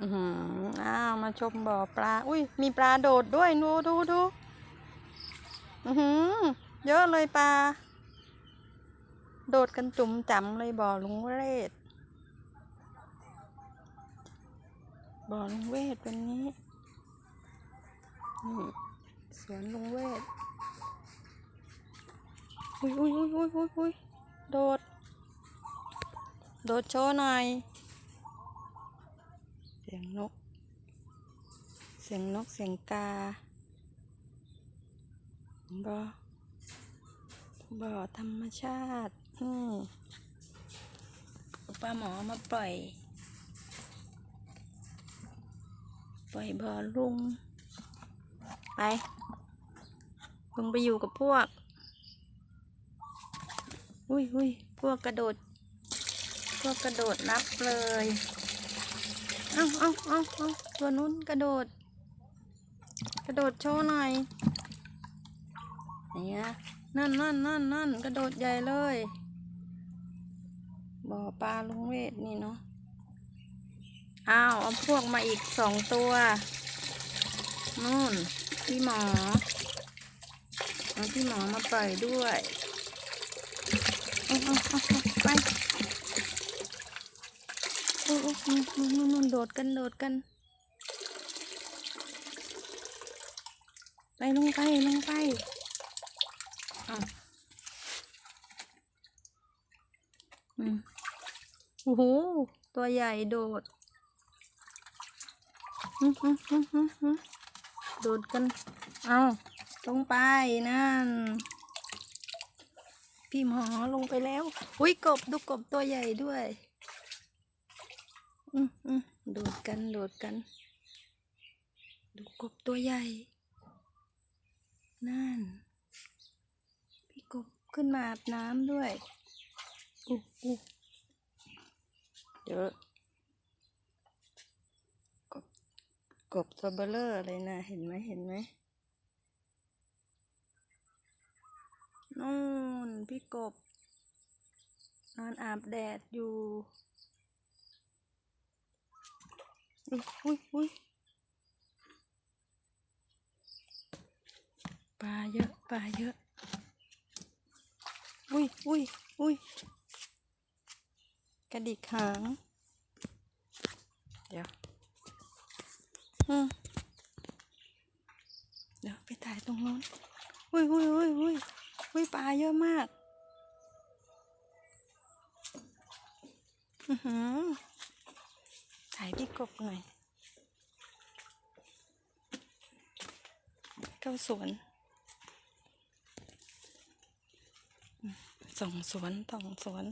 อืออ้าวมาชมบ่อปลา อุ้ยมีปลาโดดด้วยดูดูดูอือหือเยอะเลยปลา โดดกันจุ่มจำเลยบ่อลุงเวทบ่อลุงเวทเป็นนี้นี่สวนลุงเวทอุ้ยอุ้ยอุ้ยอุ้ยอุ้ยอุ้ยโดด โดดโชว์หน่อย สียงนก เสียงนกเสียงกาบ่บ่อธรรมชาติ อืมป้าหมอมาปล่อย ปล่อยบ่อลุง ไป ลุงไปอยู่กับพวก อุ้ยอุ้ยพวกกระโดด พวกกระโดดนับเลย เอาเอาเอาเอาตัวนู้นกระโดด กระโดดโชว์หน่อยเนี่ยนั่นนั่นนั่นนั่นกระโดดใหญ่เลยบ่อปลาลุงเวทนี่เนาะอ้าวเอาพวกมาอีกสองตัวนู่นพี่หมอเอาพี่หมอมาปล่อยด้วยเอาเอาเอาเอาไปโอ้โอ้ นู่นนู่นโดดกันโดดกัน ไปลงไปลงไปเอาอืมโอ้โห ตัวใหญ่โดดอืมอืมอืมอืมโดดกัน เอาลงไปนั่น พี่หมอลงไปแล้ว อุ้ยกบดูกบตัวใหญ่ด้วย อืมอืมโดดกัน โดดกัน ดูกบตัวใหญ่ นั่น พี่กบขึ้นมาอาบน้ำด้วยอู้อู้เดี๋ยวกบกบตัวเบลเลอร์เลยนะ เห็นไหมเห็นไหมนู่นพี่กบนอนอาบแดดอยู่ อุ้ยอุ้ยปลาเยอะปลาเยอะ อุ้ยอุ้ยอุ้ยกระดิกหาง เดี๋ยวอืมเดี๋ยวไปถ่ายตรงโน้นอุ้ยอุ้ยอุ้ยอุ้ยอุ้ยปลาเยอะมาก อือหือ ถ่ายพี่กบหน่อย เข้าสวนส่องสวนส่องสวน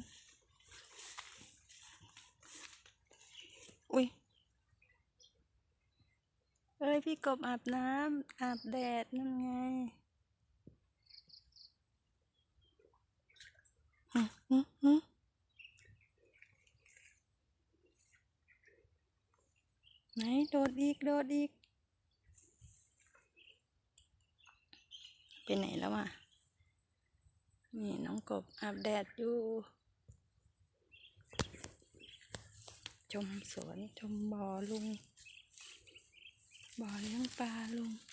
อุ้ยเอ้ยพี่กบอาบน้ำอาบแดดนั่นไงอืมอืมอืม ไหนโดดอีกโดดอีกไปไหนแล้วอะนี่น้องกบอาบแดดอยู่ ชมสวนชมบ่อลุงบ่อเลี้ยงปลาลุง